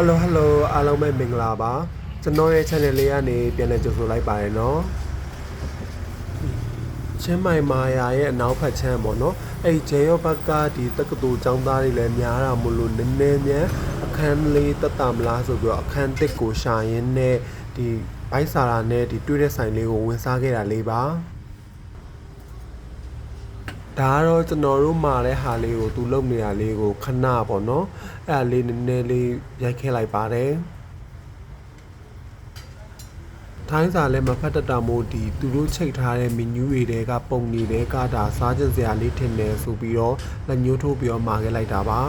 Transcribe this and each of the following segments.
Hello Hello အားလုံးပဲမင်္ဂလာပါကျွန်တော်ရဲ့ channel လေးကနေပြန်လည်ကြိုဆိုလိုက်ပါတယ်နော်ချင်းမိုင်မာယာရဲ့အနောက်ဖက်ခြမ်းပေါ့နော်အဲ့ဂျေယောဘက်ကဒီတက္ကသိုလ်ကျောင်းသားတွေလည်းများတာမလို့နည်းနည်းမြန်အခန်းလေးတတ်တာမလားဆိုပြီးတော့အခန်းတစ်ကိုရှာရင်းနဲ့ဒီဘိုက်စာရာနဲ့ဒီတွေ့တဲ့ဆိုင်လေးကိုဝင်စားခဲ့တာလေးပါ ဒါကတော့ကျွန်တော်တို့မှာတဲ့ဟာလေးကိုသူလုပ်နေတာလေးကိုခဏပေါ့နော်အဲ့ဒါလေးနည်းနည်းလေးရိုက်ခဲလိုက်ပါတယ်ထိုင်းစာလည်းမဖတ်တတ်တာမို့ဒီသူတို့ချိန်ထားတဲ့မီနူးတွေတဲကပုံနေတဲ့ကတာစားကျင်စရာလေးထင်တယ်ဆိုပြီးတော့လက်ညှိုးထိုးပြီးတော့မှာခဲ့လိုက်တာပါ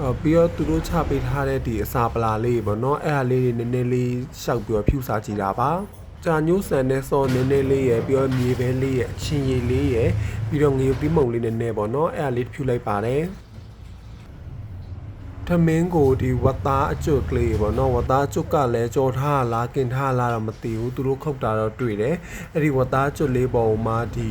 အော်ပြီးတော့သူတို့ချပေးထားတဲ့ဒီအစာပလာလေးပေါ့နော်အဲ့ဒါလေးတွေနည်းနည်းလေးရှောက်ပြီးတော့ဖြူစားကြည့်တာပါ ကြာညိုးဆန်နဲ့စော်နည်းနည်းလေးရယ်ပြီးတော့မြေပဲလေးရယ်အချင်းရည်လေးရယ်ပြီးတော့ငရုတ်ပြီးမုံလေးနည်းနည်းပေါ့နော်အဲ့ဒါလေးဖြူလိုက်ပါတယ်ထမင်းကိုဒီဝတ်သားအကျွတ်ကလေးပေါ့နော်ဝတ်သားအကျွတ်ကလည်းကြော်ထားလားကင်ထားလားတော့မသိဘူးသူတို့ခုတ်တာတော့တွေ့တယ်အဲ့ဒီဝတ်သားအကျွတ်လေးပေါ်မှာဒီ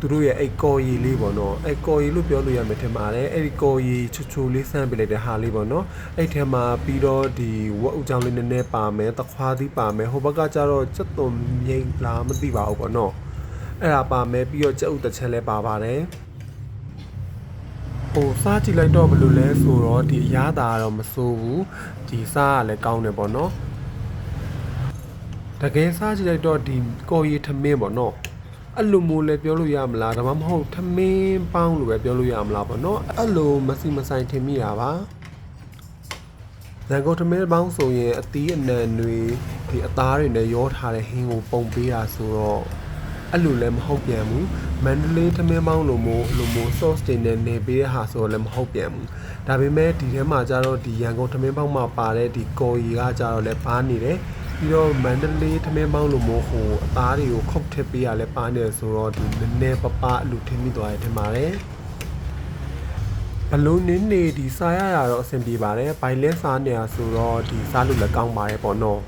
သူတို့ရဲ့အဲ့ကော်ရီလေးပေါ့နော်အဲ့ကော်ရီလို့ပြောလို့ရမယ်ထင်ပါတယ်အဲ့ဒီကော်ရီချူချူလေးဆန်းပြလိုက်တဲ့ဟာလေးပေါ့နော်အဲ့ထဲမှာပြီးတော့ဒီဝက်ဥကြောင်လေးနည်းနည်းပါမယ်တခွားသီးပါမယ်ဟိုဘက်ကကျတော့စက်သွန်မြိတ်လားမသိပါဘူးပေါ့နော်အဲ့ဒါပါမယ်ပြီးတော့ကြက်ဥတစ်ချက်လည်းပါပါတယ်ဟိုစားကြည့်လိုက်တော့ဘယ်လိုလဲဆိုတော့ဒီအရသာကတော့မစိုးဘူးဒီစားကလည်းကောင်းတယ်ပေါ့နော်တကယ်စားကြည့်လိုက်တော့ဒီကော်ရီထမင်းပေါ့နော် အဲ့လိုမျိုးလည်းပြောလို့ရမလားဒါမှမဟုတ်ထမင်းပေါင်းလို့ပဲပြောလို့ရမလားပေါ့နော်အဲ့လိုမစီမဆိုင်ထင်မိတာပါရန်ကုန်ထမင်းပေါင်းဆိုရင်အသီးအနှံတွေဒီအသားတွေနဲ့ရောထားတဲ့ဟင်းကိုပုံပေးတာဆိုတော့အဲ့လိုလည်းမဟုတ်ပြန်ဘူးမန္တလေးထမင်းပေါင်းလိုမျိုးလိုမျိုး sauce တွေနဲ့နေပေးတဲ့ဟာဆိုတော့လည်းမဟုတ်ပြန်ဘူးဒါပေမဲ့ဒီထဲမှာကျတော့ဒီရန်ကုန်ထမင်းပေါင်းမှာပါတဲ့ဒီကော်ရီကကျတော့လည်းပါနေတယ် ပြီးတော့မန္တလေးထမင်းပေါင်းလိုမျိုးဟိုအသားတွေကိုခုတ်ထစ်ပေးရလဲပါနေတယ်ဆိုတော့ဒီနည်းနည်းပပအလူထင်းမိသွားတယ်ထင်ပါတယ်ဘလုံးနင်းနေဒီစားရတာတော့အဆင်ပြေပါတယ်ဘိုင်လဲစားနေရဆိုတော့ဒီစားလို့လည်းကောင်းပါတယ်ပေါ့နော်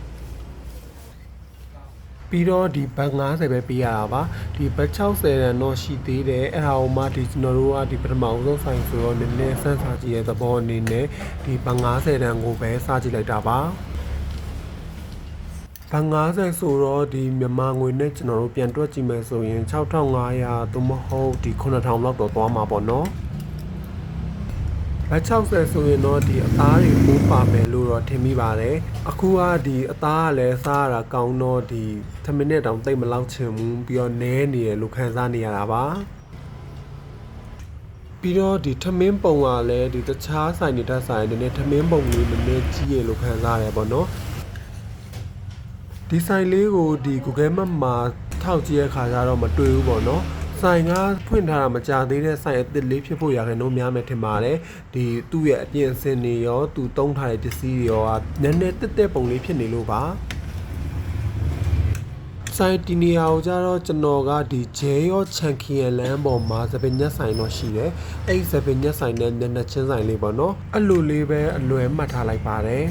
ပြီးတော့ဒီဘတ်90ပဲပေးရတာပါဒီဘတ်60တန်တော့ရှိသေးတယ်အဲ့ဒါကိုမှဒီကျွန်တော်တို့ကဒီပထမအဆုံးဆိုင်ဆိုတော့နည်းနည်းစမ်းစားကြည့်ရဲ့သဘောအနေနဲ့ဒီဘတ်90တန်ကိုပဲစားကြည့်လိုက်တာပါ ဘတ်90ဆိုတော့ဒီမြန်မာငွေနဲ့ကျွန်တော်တို့ပြန်တွက်ကြည့်မယ်ဆိုရင်6500သို့မဟုတ်ဒီ9000လောက်တော့သွားမှာပေါ့နော်ဘတ်60ဆိုရင်တော့ဒီအသားတွေပိုးပါမယ်လို့တော့ထင်မိပါတယ်အခုကဒီအသားကလည်းစားရတာကောင်းတော့ဒီထမင်းနဲ့တောင်တိတ်မလောက်ချင်ဘူးပြီးတော့နဲနေရလို့ခံစားနေရတာပါပြီးတော့ဒီထမင်းပုံကလည်းဒီတခြားဆိုင်တွေတက်ဆိုင်တွေနဲ့ထမင်းပုံလေးနည်းနည်းကြီးရလို့ခံစားရတယ်ပေါ့နော် ဒီဆိုင်လေးကိုဒီ Google Map မှာထောက်ကြည့်ရခါကျတော့မတွေ့ဘူးပေါ့နော်ဆိုင်ကဖွင့်ထားတာမကြသေးတဲ့ဆိုင်အစ်စ်လေးဖြစ်ဖို့ရခိုင်နှုန်းများမယ်ထင်ပါတယ်ဒီသူ့ရဲ့အပြင်အစင်တွေရောသူတုံးထားတဲ့ပစ္စည်းတွေရောကနည်းနည်းတက်တက်ပုံလေးဖြစ်နေလို့ပါဆိုင်တီနီယာကိုကြတော့ကျွန်တော်ကဒီဂျဲရောချန်ကီယန်လမ်းပေါ်မှာသပင်ညက်ဆိုင်တော့ရှိတယ်အဲ့ဒီသပင်ညက်ဆိုင်နဲ့ညနေချင်းဆိုင်လေးပေါ့နော်အဲ့လိုလေးပဲအလွယ်မှတ်ထားလိုက်ပါတယ်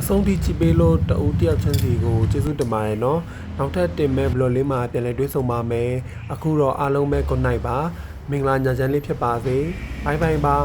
အဆုံးထိကြည့်ပေးလို့တအူးတယောက်ချင်းစီကိုကျေးဇူးတင်ပါတယ်နော်နောက်ထပ်တင်မဲ့ဘလော့လေးမှာပြန်လည်တွေ့ဆုံပါမယ်အခုတော့အားလုံးပဲ good night ပါမင်္ဂလာညချမ်းလေးဖြစ်ပါစေ bye bye ပါ